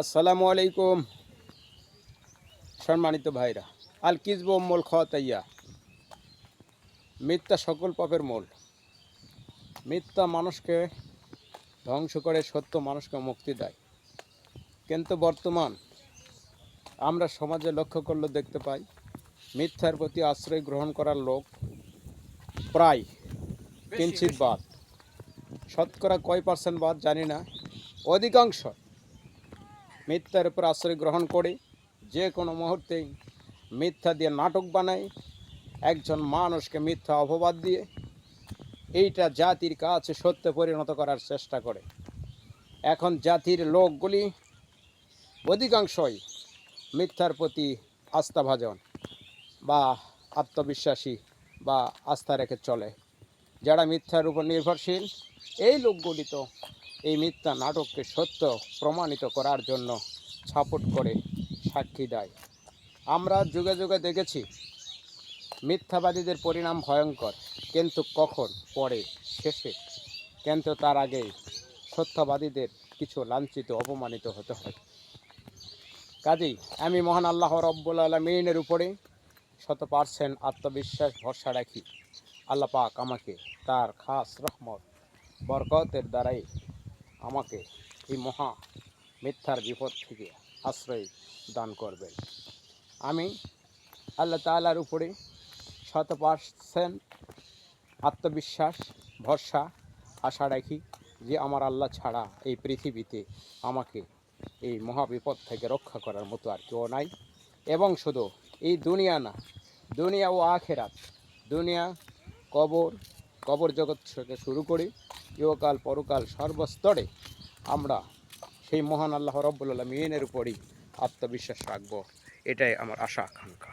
আসসালামু আলাইকুম। সম্মানিত ভাইরা আল কিসব মোল খাওয়াতাইয়া মিথ্যা সকল পাপের মোল। মিথ্যা মানুষকে ধ্বংস করে সত্য মানুষকে মুক্তি দেয়। কিন্তু বর্তমান আমরা সমাজে লক্ষ্য করলে দেখতে পাই মিথ্যার প্রতি আশ্রয় গ্রহণ করার লোক প্রায় কিঞ্চিত বাদ। শতকরা কয় পার্সেন্ট বাদ জানি না। অধিকাংশ মিথ্যার উপর আশ্রয় গ্রহণ করে যে কোনো মুহূর্তেই মিথ্যা দিয়ে নাটক বানায়, একজন মানুষকে মিথ্যা অপবাদ দিয়ে এইটা জাতির কাছে সত্য পরিণত করার চেষ্টা করে। এখন জাতির লোকগুলি অধিকাংশই মিথ্যার প্রতি আস্থাভাজন বা আত্মবিশ্বাসী বা আস্থা রেখে চলে। যারা মিথ্যার উপর নির্ভরশীল এই লোকগুলি তো এই মিথ্যা নাটককে সত্য প্রমাণিত করার জন্য সাপোর্ট করে সাক্ষী দেয়। আমরা যুগে যুগে দেখেছি, মিথ্যাবাদীদের পরিণাম ভয়ঙ্কর, কিন্তু কখন পরে শেষে? কিন্তু তার আগে সত্যবাদীদের কিছু লাঞ্ছিত, অপমানিত হতে হয়। কাজেই আমি মহান আল্লাহ রব্বুল আলমিনের উপরে শত পার্সেন্ট আত্মবিশ্বাস ভরসা রাখি। আল্লাহ পাক আমাকে তার খাস রহমত বরকতের দ্বারাই আমাকে এই মহা মিথ্যার বিপদ থেকে আশ্রয় দান করবেন। আমি আল্লাহ তালার উপরে শত পার্সেন্ট আত্মবিশ্বাস, ভরসা, আশা রাখি যে আমার আল্লাহ ছাড়া এই পৃথিবীতে আমাকে এই মহাবিপদ থেকে রক্ষা করার মতো আর কেউ নাই। এবং শুধু এই দুনিয়া না, দুনিয়া ও আখেরাত, দুনিয়া কবর কবর জগৎ থেকে শুরু করে ইহকাল, পরকাল, সর্বস্তরে আমরা সেই মহান আল্লাহ রব্বুল আলমিনের উপরই আত্মবিশ্বাস রাখব। এটাই আমার আশা, আকাঙ্ক্ষা।